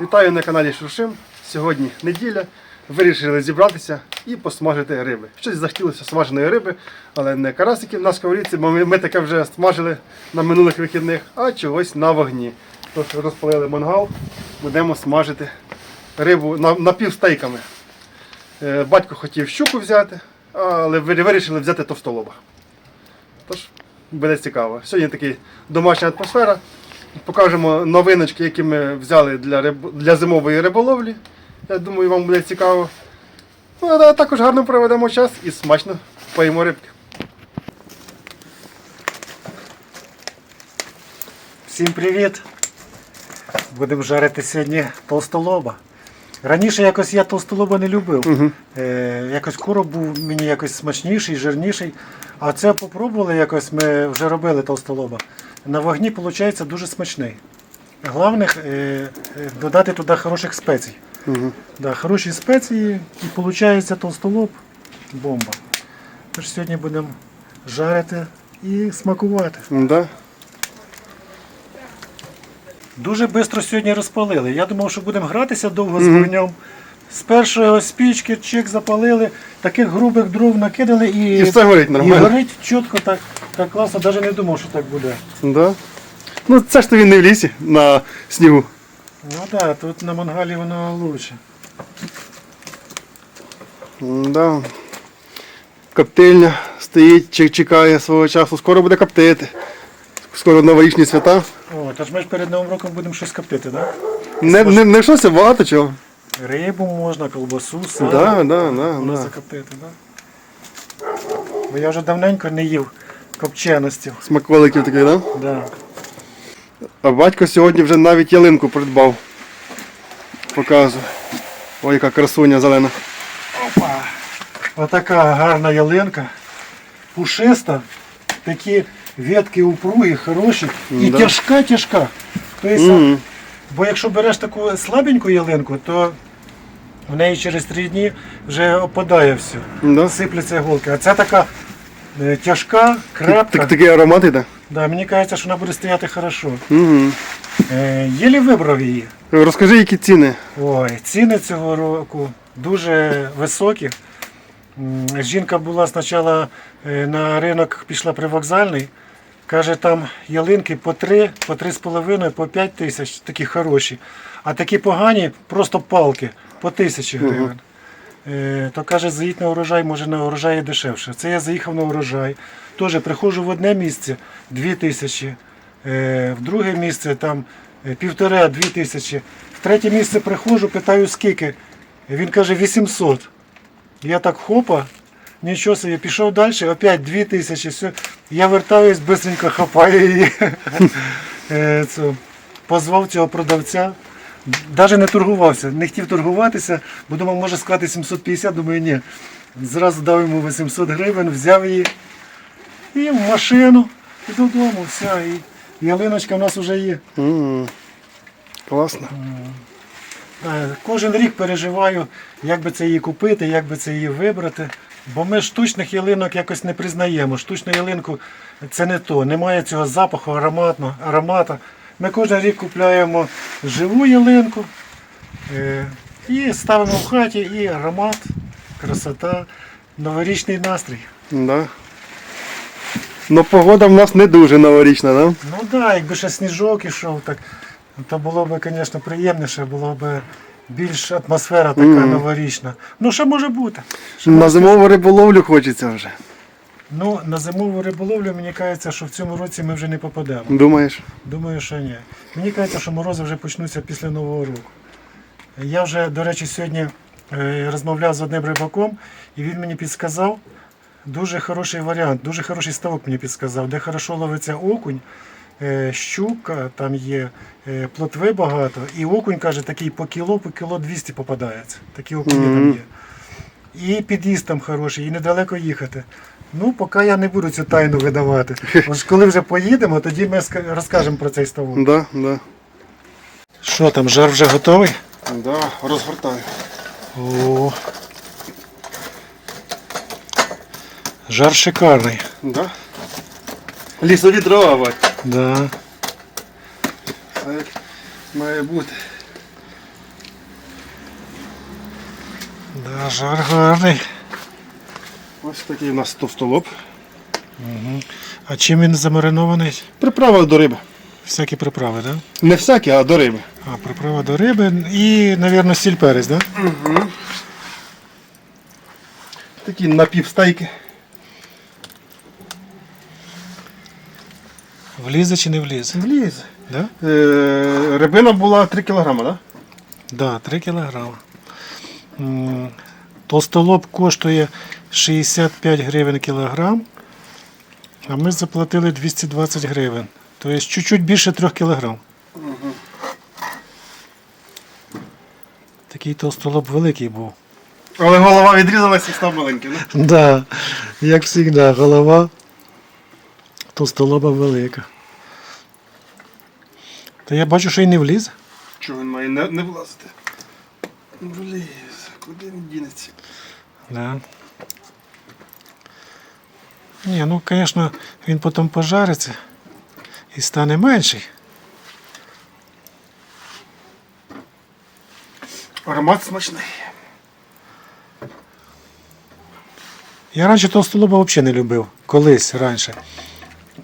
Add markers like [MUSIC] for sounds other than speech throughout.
Вітаю на каналі Шуршим. Сьогодні неділя. Вирішили зібратися і посмажити риби. Щось захотілося смаженої риби, але не карасиків на сковорідці, бо ми, ми таке вже смажили на минулих вихідних, а чогось на вогні. Тож розпалили мангал, будемо смажити рибу напівстейками. Е, Батько хотів щуку взяти, але вирішили взяти товстолоба. Тож буде цікаво. Сьогодні така домашня атмосфера. Покажемо новиночки, які ми взяли для, риб... для зимової риболовлі. Я думаю, вам буде цікаво. Ну, а також гарно проведемо час і смачно поїмо рибки. Всім привіт! Будемо жарити сьогодні толстолоба. Раніше якось я толстолоба не любив. Угу. Е, якось короб був мені якось смачніший, жирніший. А це попробували якось, ми вже робили толстолоба. На вогні виходить дуже смачний. Головне е, додати туди хороших спецій. Угу. Да, хороші спеції і виходить толстолоб бомба. Тож сьогодні будемо жарити і смакувати. Да. Дуже швидко сьогодні розпалили. Я думав, що будемо гратися довго з вогнем. З першої спічки чик запалили, таких грубих дров накидали і, І все горить і нормально. горить чітко, так, так класно, навіть не думав, що так буде. Да. Ну це ж то він не в лісі на снігу. Ну так, да, тут на мангалі воно краще. Да. Коптильня стоїть, чек- чекає свого часу. Скоро буде коптити. Скоро новорічні свята. О, тож ми ж перед Новим роком будемо щось коптити, так? Не, не, не щось, а багато чого. Рибу можна, колбасу, сало. Да, да, да, Можна да. закоптити. Да? Бо я вже давненько не їв копченостів. Смаколиків таких, да? Да. А батько сьогодні вже навіть ялинку придбав. Показую. Ой, яка красуня зелена. Опа! Отака гарна ялинка, пушиста, такі ветки упругі, хороші і Да. тяжка, тяжка. Тобто, Мгм. Бо якщо береш таку слабеньку ялинку, то в неї через три дні вже опадає все, Да? сипляться іголки. А ця така е, тяжка, крепка. Так, такий аромат іде. Да, мені кажеться, що вона буде стояти хорошо. Угу. Е, єлі вибрав її. Розкажи, які ціни. Ой, ціни цього року дуже високі. М, Жінка була спочатку е, на ринок, пішла привокзальний. Каже, там ялинки по 3, по 3,5, по 5 тисяч, такі хороші. А такі погані, просто палки по тисячі гривень. Е, то каже, заїдь на урожай, може на урожаї дешевше. Це я заїхав на урожай. Теж приходжу в одне місце 2 тисячі, е, в друге місце там е, півтора-дві тисячі. В третє місце приходжу, питаю скільки. Він каже 800. Я так хопа, нічого собі, пішов далі, опять 2 тисячі. Все. Я вертаюсь, бистренько хапаю її. [LAUGHS] Е, Позвав цього продавця. Навіть не торгувався, не хотів торгуватися, бо думав, може сказати 750, думаю, ні. Зразу дав йому 800 гривень, взяв її і в машину, і додому, все. І ялиночка в нас вже є. Угу. Класно. Е, Кожен рік переживаю, як би це її купити, як би це її вибрати. Бо ми штучних ялинок якось не признаємо. Штучну ялинку це не то. Немає цього запаху, ароматно, аромата. Ми кожен рік купляємо живу ялинку е, і ставимо в хаті, і аромат, красота, новорічний настрій. Да. Ну погода в нас не дуже новорічна, да? Ну так, да, якби ще сніжок ішов, так, то було б, звісно, приємніше, було б більш атмосфера така Мгм. новорічна. Ну, що може бути? Що На зимову риболовлю хочеться вже. Ну, на зимову риболовлю, мені кажеться, що в цьому році ми вже не попадемо. Думаєш? Думаю, що ні. Мені кажеться, що морози вже почнуться після Нового року. Я вже, до речі, сьогодні е, розмовляв з одним рибаком, і він мені підсказав дуже хороший варіант, дуже хороший ставок мені підсказав, де хорошо ловиться окунь, е, щука, там є е, плотви багато, і окунь каже, такий по кіло, по кіло 200 попадається. Такі окуні там є. І під'їзд там хороший, і недалеко їхати. Ну, поки я не буду цю тайну видавати. Ось коли вже поїдемо, тоді ми розкажемо про цей ставок. Да, да. Що там, жар вже готовий? Да, розгортаю. О. Жар шикарний. Да? Лісові дрова, бать. Да. Все як має бути. Да, жар гарний. Ось такий у нас товстолоб. А чим він замаринований? Приправа до риби. Всякі приправи, так? Да? Не всякі, а до риби. А, приправа до риби і, мабуть, сіль перець, так? Да? Такі напівстейки. Влізе чи не влізе? Влізе. Да? Е, рибина була 3 кг, так? Да, 3 кілограми. Толстолоб коштує 65 гривень кілограм, а ми заплатили 220 гривень. Тобто чуть-чуть більше 3 кілограм. Такий толстолоб великий був. Але голова відрізалася і став маленьким. Да? Да, як завжди, голова толстолоба велика. Та я бачу, що і не вліз. Чого він має не, не влазити? Вліз, куди він дінеться? Да. Ні, ну, звісно, він потім пожариться і стане менший. Аромат смачний. Я раніше толстолоба взагалі не любив, колись раніше.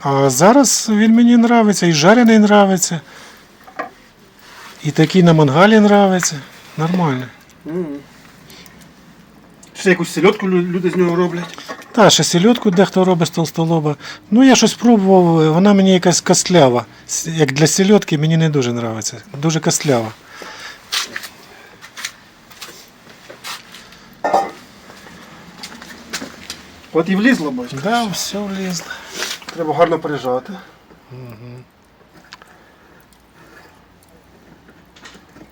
А зараз він мені нравиться, і жарений нравиться, і такий на мангалі нравиться. Нормально. Ще якусь сельодку лю- люди з нього роблять. Та, ще сельодку дехто робить з толстолоба. Ну, я щось пробував, вона мені якась костлява. С- Як для сельодки мені не дуже подобається. Дуже костлява. От і влізло, бачите. Да, все влізло. Треба гарно прижати.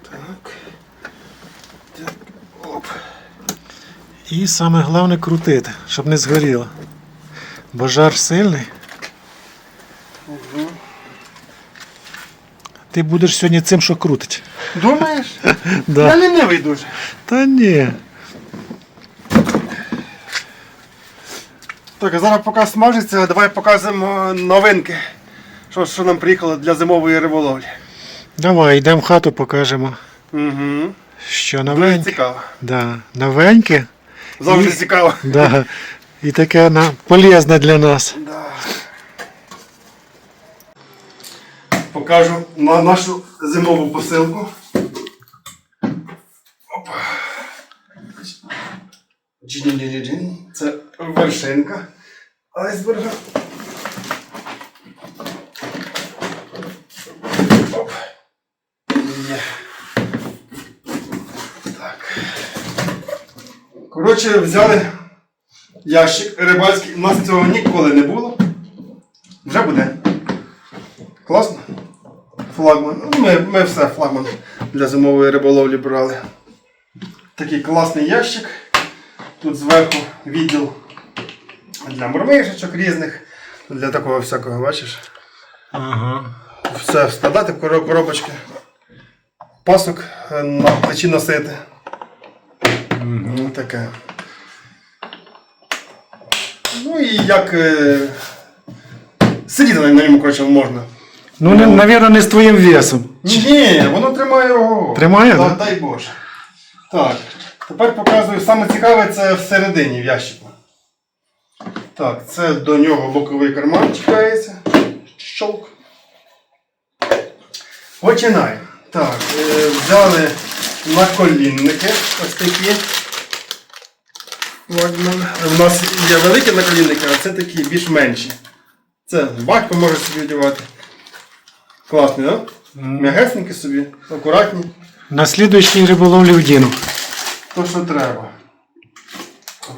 Так. І саме головне крутити, щоб не згоріло. Бо жар сильний. Ти будеш сьогодні цим, що крутить. Думаєш? [LAUGHS] Я Да. лінивий дуже. Та ні. Так, а зараз поки смажиться, давай показуємо новинки. Що, що нам приїхало для зимової риболовлі. Давай, йдемо в хату, покажемо, Угу. що Дуже новеньке. цікаво. Да. Новеньке. Завжди І- цікаво. [LAUGHS] Да. І таке на... полезне для нас. Да. Покажу на нашу зимову посилку. Опа. Джин-джин-джин-джин. Це вершинка айсберга. Коротше, взяли ящик рибальський. У нас цього ніколи не було. Вже буде. Класно. Флагман. Ну, Ми, ми все флагман для зимової риболовлі брали. Такий класний ящик. Тут зверху відділ для мормишечок різних. Для такого всякого, бачиш. Ага. Все складати в коробочки. Пасок е, на плечі носити. Ну, таке. Ну і як е, сидіти на ньому, коротше, можна. Ну, не, навірно, не з твоїм весом. Ні, воно тримає його. Тримає, Та- да? Дай Боже. Так. Тепер показую саме цікаве це всередині в ящику. Так, це до нього боковий карман чіпляється. Щолк. Починаємо. Так, е, взяли наколінники. Ось такі. Флагман. У нас є великі наколінники, а це такі більш менші. Це батько може собі одягати. Класний, так? Да? М'ягесенькі собі, акуратні. На слідуючій риболовлі вдіну. То, що треба.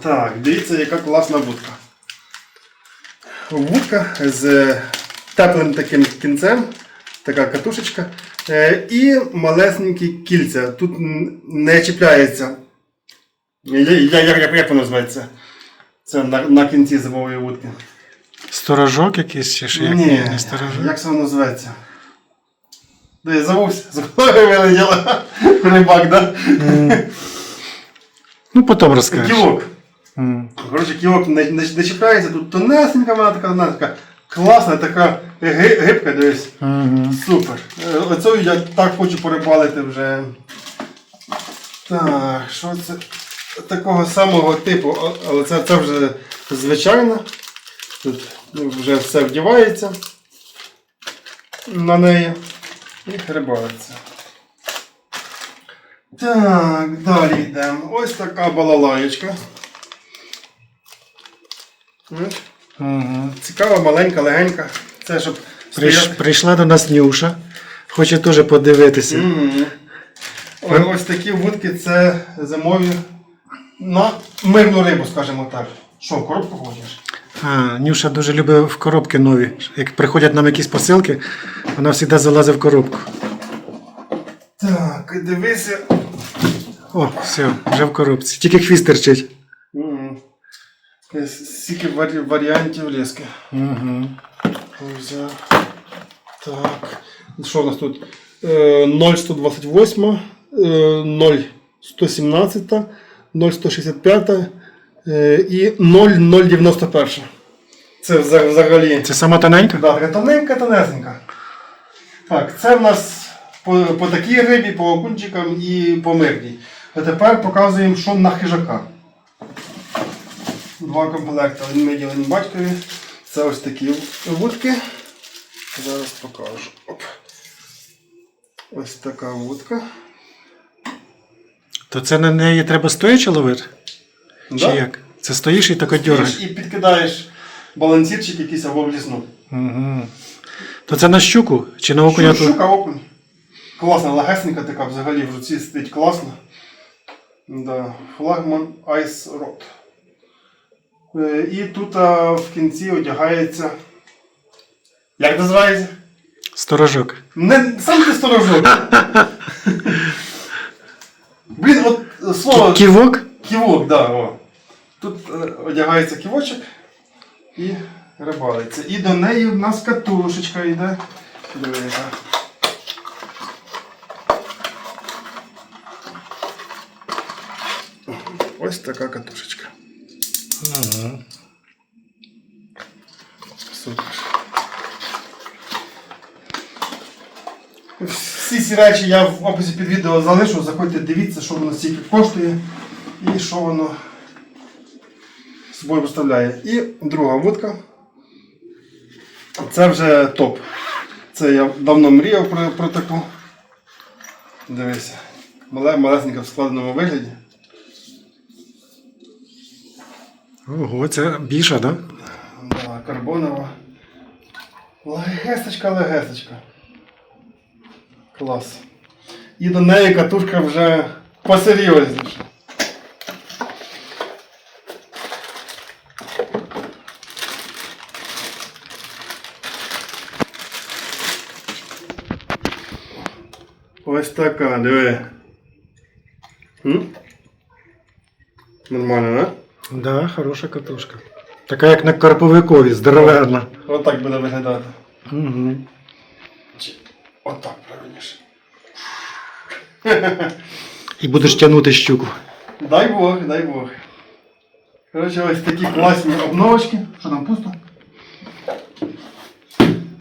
Так, дивіться, яка класна вудка. Вудка з теплим таким кінцем, така катушечка. Е, І малесенькі кільця. Тут не чіпляється. Я, я, як, як, як воно називається? Це на, на кінці зимової вудки. Сторожок якийсь чи що? Як? Ні, не сторожок. як це воно називається? Де я забувся, [LAUGHS] з голови. Рибак, да? Ну, потім розкажеш. Кілок. М. Коротше, кілок не, не, не чіпляється, тут тонесенька вона така, вона така класна, така ги- гибка десь. Мгм. Супер. Е, Оцю я так хочу порибалити вже. Так, що це? Такого самого типу, але це, це вже звичайно. Тут ну, вже все вдівається на неї і рибалиться. Так, далі йдемо. Ось така балалаєчка. Угу. Цікава, маленька, легенька. Це щоб Приш, прийшла до нас Нюша. Хоче теж подивитися. Ой, Ось такі вудки це зимові на мирну рибу, скажімо так. Що, в коробку хочеш? А, Нюша дуже любить в коробки нові. Як приходять нам якісь посилки, вона завжди залазить в коробку. Так, дивися. О, все, вже в коробці. Тільки хвіст терчить. Е, варі- варіантів лески. Угу. Взяв. Так. Що у нас тут? Е, 0,128, е, 0,117, 0,165 е, і 0,091. Це взагалі. Це сама тоненька? Да, така тоненька, тонесенька. Так, це в нас по, по такій рибі, по окунчикам і по мирній. А тепер показуємо, що на хижака. Два комплекти. Один мені, один батькові. Це ось такі вудки. Зараз покажу. Оп. Ось така вудка. То це на неї треба стоячи ловити? Чи Да? як? Це стоїш і так Стоїш дергаєш? І підкидаєш балансірчик якийсь або в лісну. Угу. То це на щуку чи на окуня? Щу- Щука окунь. Класна, легесенька така, взагалі в руці стоїть класно. Да. Флагман Ice Rod. Е, І тут а, в кінці одягається. Як називається? Сторожок. Не сам ти сторожок. [LAUGHS] Блін, от е, слово Ківок? ківок, да, о. Тут е, одягається ківочок і рибалиться. І до неї в нас катушечка йде. Дивіться. Ось така катушечка. Угу. Супер. Всі ці речі я в описі під відео залишу. Заходьте, дивіться, що воно стільки коштує і що воно собою представляє. І друга вудка. Це вже топ. Це я давно мріяв про, про таку. Дивися. Мале, малесенька в складеному вигляді. Ого, це більша, так? Да? Да, карбонова. Легесечка, легесечка. Клас. І до неї катушка вже посерйозніша. Ось така, диви. М? Нормально, да? Да, хороша катушка. Така як на карповикові, здоровенна. Отак буде виглядати. Угу. Чи Отак правильніше. І будеш тягнути щуку. Дай Бог, дай Бог. Коротше, ось такі класні обновочки. Що там пусто?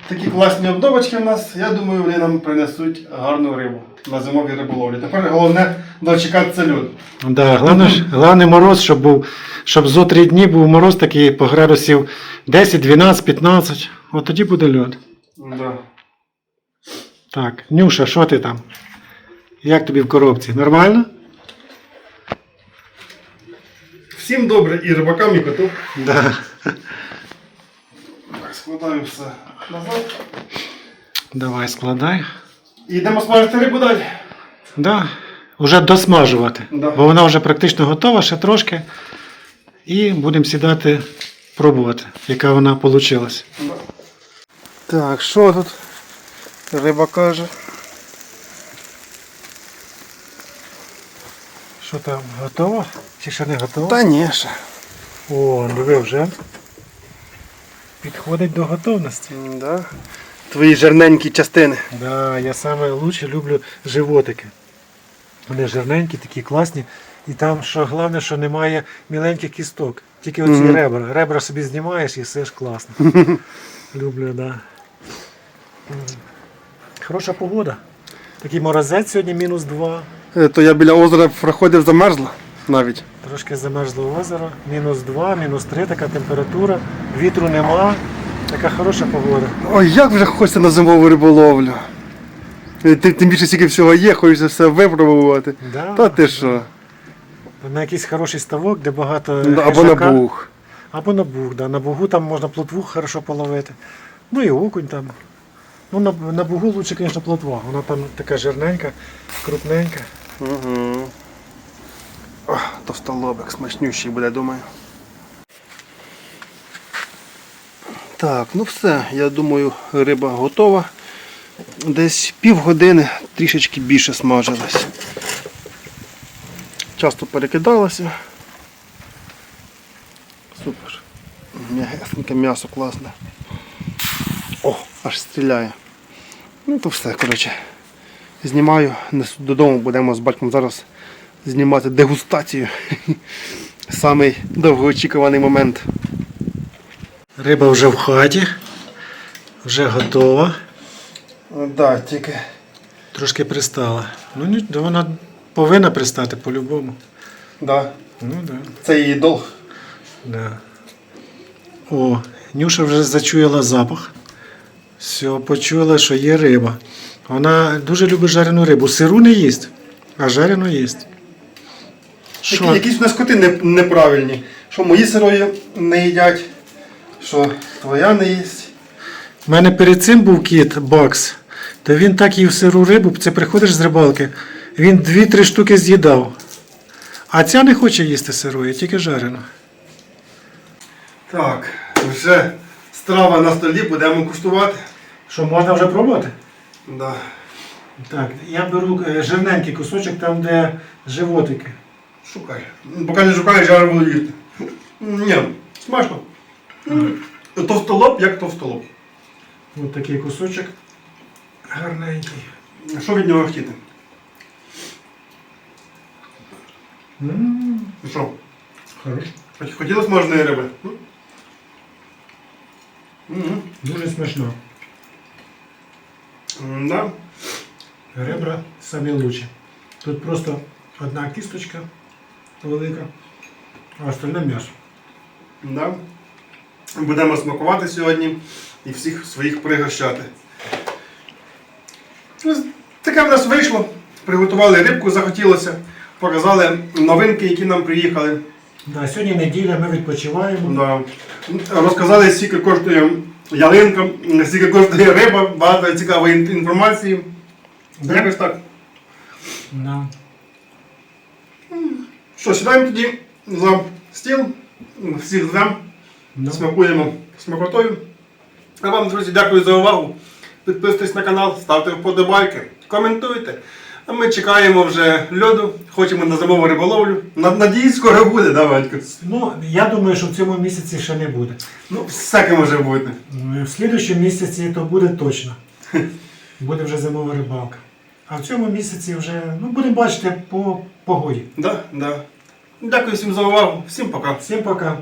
Такі класні обновочки в нас. Я думаю, вони нам принесуть гарну рибу на зимовій риболовлі. Тепер головне дочекатися льоду. Да, головне, головне мороз, щоб був, щоб зо три дні був мороз такий по градусів 10, 12, 15. От тоді буде льод. Да. Так, Нюша, що ти там? Як тобі в коробці? Нормально? Всім добре і рибакам, і коту. Да. Так, складаю все назад. Давай складай. І йдемо смажити рибу далі. Да. Уже досмажувати. Да. Бо вона вже практично готова, ще трошки. І будемо сідати пробувати, яка вона вийшла. Да. Так, що тут риба каже? Що там, готово? Чи ще не готово? Та ні ще. О, диви вже. Підходить до готовності. Да. Твої жирненькі частини. Да, я саме лучше люблю животики. Вони жирненькі, такі класні. І там, що головне, що немає міленьких кісток. Тільки оці Мгм. ребра. Ребра собі знімаєш і все ж класно. [LAUGHS] Люблю, да. М. Хороша погода. Такий морозець сьогодні мінус 2. Е, То я біля озера проходив замерзла навіть. Трошки замерзло озеро. Мінус 2, мінус 3 така температура. Вітру нема. Така хороша погода. Ой, як вже хочеться на зимову риболовлю. Е, Тим, тим більше стільки всього є, хочеться все випробувати. Да. Та ти що? На якийсь хороший ставок, де багато Ну, Або на хижака. бух. Або на буг, да. На бугу там можна плотву хорошо половити. Ну і окунь там. Ну, на, на бугу лучше, звісно, плотва. Вона там така жирненька, крупненька. Угу. О, товстолобик смачнющий буде, думаю. Так, ну все, я думаю, риба готова. Десь півгодини трішечки більше смажилась. Часто перекидалася. Супер. М'ягесеньке м'ясо класне. О, аж стріляє. Ну то все, коротше. Знімаю, несу додому, будемо з батьком зараз знімати дегустацію. [LAUGHS] Самий довгоочікуваний момент. Риба вже в хаті, вже готова. Да, тільки Трошки пристала. Ну, вона повинна пристати по-любому. да, Ну, да. це її долг. Да. О, Нюша вже зачуяла запах. Все, почула, що є риба. Вона дуже любить жарену рибу. Сиру не їсть, а жарену їсть. Які, Що? якісь у нас коти не, неправильні. Що мої сирої не їдять, що твоя не їсть. У мене перед цим був кіт Бакс, то він так їв сиру рибу, це приходиш з рибалки, він дві-три штуки з'їдав. А ця не хоче їсти сирої, тільки жарену. Так, вже страва на столі, будемо куштувати. Що, можна вже пробувати? Да. Так, я беру е, жирненький кусочок там, де животики. Шукай. Поки не шукаєш, я буду їсти. Ні, смачно. М, Товстолоб, як товстолоб. Ось такий кусочок гарненький. Що від нього хотіти? м Ну Що? Хорош. Хотілося можної риби? М? Мгм. Дуже смачно. М, Да. Ребра самі лучші. Тут просто одна кісточка велика, а остальне м'ясо. Да. Будемо смакувати сьогодні і всіх своїх пригощати. Таке в нас вийшло. Приготували рибку, захотілося. Показали новинки, які нам приїхали. Да, сьогодні неділя, ми відпочиваємо. Да. Розказали, скільки коштує ялинка, скільки коштує риба, багато цікавої ін- інформації. Да. Якось так. Да. Що, сідаємо тоді за стіл, всіх звемо, Да. смакуємо смакотою. А вам, друзі, дякую за увагу. Підписуйтесь на канал, ставте вподобайки, коментуйте. А ми чекаємо вже льоду, хочемо на зимову риболовлю. Над- Надіюсь, скоро буде, да, Вадько? Ну, я думаю, що в цьому місяці ще не буде. Ну, всяке може бути. Ну, В слідчому місяці то буде точно. [LAUGHS] Буде вже зимова рибалка. А в цьому місяці вже ну, будемо бачити по погоді. Да, да. Дякую всім за увагу. Всім пока. Всім пока.